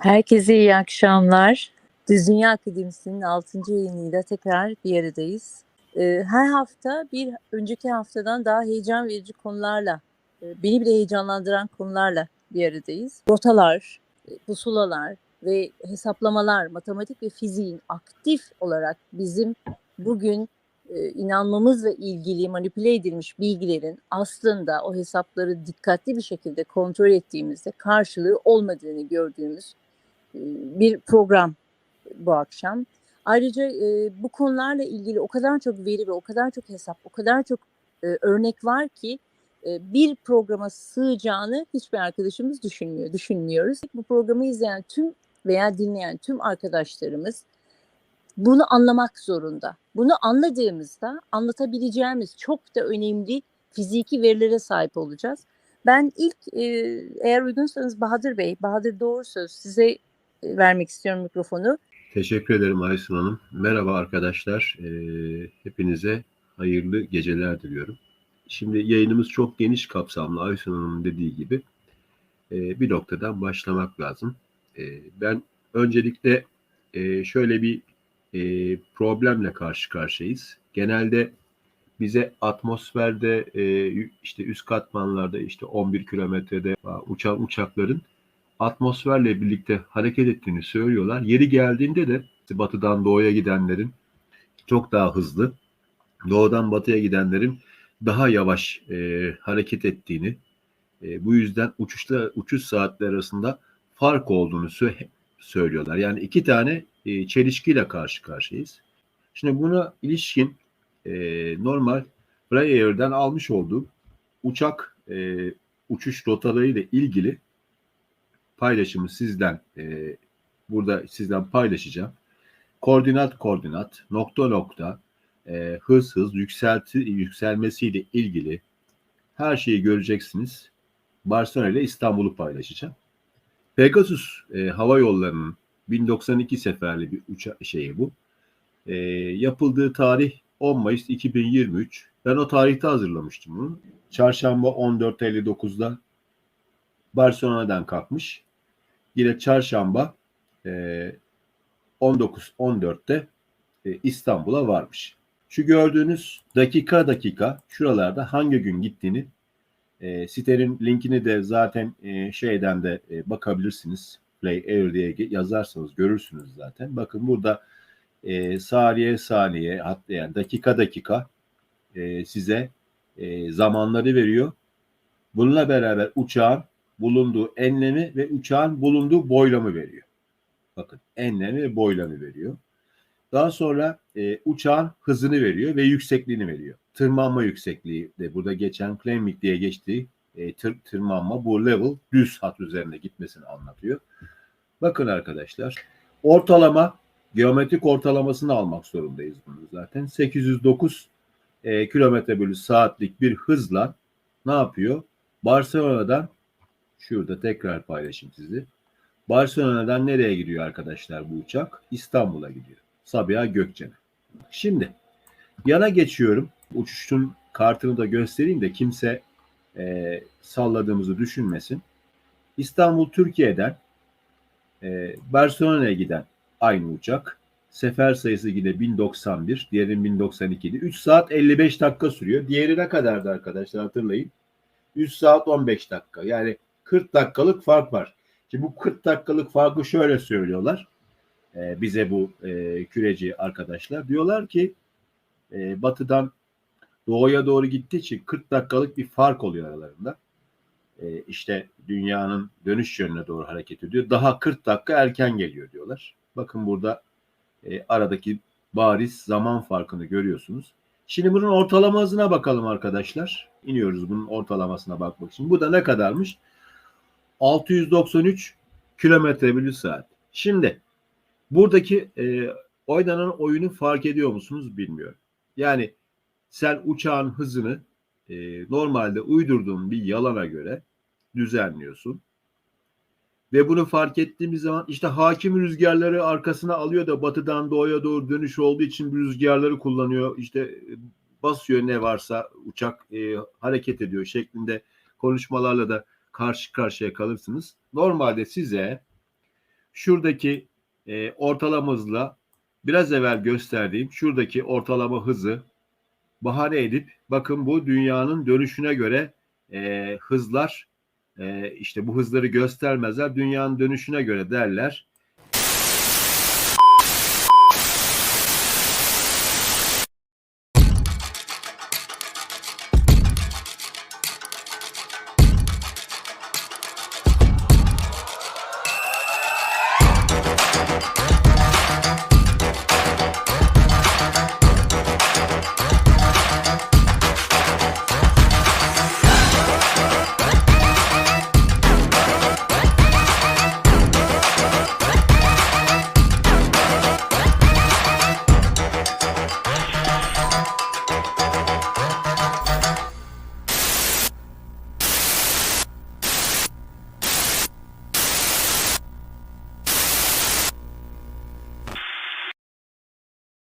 Herkese iyi akşamlar. Düz Dünya Akademisi'nin 6. yayınıyla tekrar bir aradayız. Ee, Her hafta bir önceki haftadan daha heyecan verici konularla, e, beni bile heyecanlandıran konularla bir aradayız. Rotalar, e, pusulalar ve hesaplamalar, matematik ve fiziğin aktif olarak bizim bugün e, inanmamızla ilgili manipüle edilmiş bilgilerin aslında o hesapları dikkatli bir şekilde kontrol ettiğimizde karşılığı olmadığını gördüğümüz bir program bu akşam. Ayrıca e, bu konularla ilgili o kadar çok veri ve o kadar çok hesap, o kadar çok e, örnek var ki e, bir programa sığacağını hiçbir arkadaşımız düşünmüyor, düşünmüyoruz. Bu programı izleyen tüm veya dinleyen tüm arkadaşlarımız bunu anlamak zorunda. Bunu anladığımızda anlatabileceğimiz çok da önemli fiziki verilere sahip olacağız. Ben ilk e, eğer uygunsanız Bahadır Bey, Bahadır Doğru Söz size vermek istiyorum mikrofonu. Teşekkür ederim Aysun Hanım. Merhaba arkadaşlar. Ee, hepinize hayırlı geceler diliyorum. Şimdi yayınımız çok geniş kapsamlı Aysun Hanım'ın dediği gibi. Ee, bir noktadan başlamak lazım. Ee, ben öncelikle e, şöyle bir e, problemle karşı karşıyayız. Genelde bize atmosferde e, işte üst katmanlarda işte 11 kilometrede uçan uçakların atmosferle birlikte hareket ettiğini söylüyorlar. Yeri geldiğinde de batıdan doğuya gidenlerin çok daha hızlı, doğudan batıya gidenlerin daha yavaş e, hareket ettiğini, e, bu yüzden uçuşla uçuş saatleri arasında fark olduğunu sö- söylüyorlar. Yani iki tane e, çelişkiyle karşı karşıyayız. Şimdi buna ilişkin e, normal Ryanair'den almış olduğum uçak e, uçuş rotalarıyla ilgili paylaşımı sizden e, burada sizden paylaşacağım. Koordinat koordinat, nokta nokta, e, hız hız yükselti, yükselmesiyle ilgili her şeyi göreceksiniz. Barcelona ile İstanbul'u paylaşacağım. Pegasus e, Hava Yolları'nın 1092 seferli bir uçak şeyi bu. E, yapıldığı tarih 10 Mayıs 2023. Ben o tarihte hazırlamıştım bunu. Çarşamba 14.59'da Barcelona'dan kalkmış. Yine çarşamba e, 19.14'te e, İstanbul'a varmış. Şu gördüğünüz dakika dakika şuralarda hangi gün gittiğini e, sitenin linkini de zaten e, şeyden de e, bakabilirsiniz. Play Air diye yazarsanız görürsünüz zaten. Bakın burada e, saniye saniye hatta yani dakika dakika e, size e, zamanları veriyor. Bununla beraber uçağın bulunduğu enlemi ve uçağın bulunduğu boylamı veriyor. Bakın enlemi ve boylamı veriyor. Daha sonra e, uçağın hızını veriyor ve yüksekliğini veriyor. Tırmanma yüksekliği de burada geçen climbing diye geçtiği e, tır, tırmanma bu level düz hat üzerine gitmesini anlatıyor. Bakın arkadaşlar ortalama geometrik ortalamasını almak zorundayız bunu zaten. 809 e, kilometre bölü saatlik bir hızla ne yapıyor? Barcelona'dan şurada tekrar paylaşayım sizi. Barcelona'dan nereye gidiyor arkadaşlar bu uçak? İstanbul'a gidiyor. Sabiha Gökçen'e. Şimdi yana geçiyorum. Uçuşun kartını da göstereyim de kimse e, salladığımızı düşünmesin. İstanbul Türkiye'den e, Barcelona'ya giden aynı uçak. Sefer sayısı yine 1091, diğerinin 1092'di. 3 saat 55 dakika sürüyor. Diğeri ne kadardı arkadaşlar hatırlayın. 3 saat 15 dakika. Yani 40 dakikalık fark var. Şimdi bu 40 dakikalık farkı şöyle söylüyorlar. E, bize bu e, küreci arkadaşlar. Diyorlar ki e, batıdan doğuya doğru gittiği için 40 dakikalık bir fark oluyor aralarında. E, işte dünyanın dönüş yönüne doğru hareket ediyor. Daha 40 dakika erken geliyor diyorlar. Bakın burada e, aradaki bariz zaman farkını görüyorsunuz. Şimdi bunun ortalama hızına bakalım arkadaşlar. İniyoruz bunun ortalamasına bakmak için. Bu da ne kadarmış? 693 kilometre bölü saat. Şimdi buradaki e, oynanan oyunu fark ediyor musunuz bilmiyorum. Yani sen uçağın hızını e, normalde uydurduğun bir yalana göre düzenliyorsun. Ve bunu fark ettiğimiz zaman işte hakim rüzgarları arkasına alıyor da batıdan doğuya doğru dönüş olduğu için rüzgarları kullanıyor. İşte basıyor ne varsa uçak e, hareket ediyor şeklinde konuşmalarla da karşı karşıya kalırsınız. Normalde size şuradaki e, ortalama hızla biraz evvel gösterdiğim şuradaki ortalama hızı bahane edip bakın bu dünyanın dönüşüne göre e, hızlar e, işte bu hızları göstermezler dünyanın dönüşüne göre derler.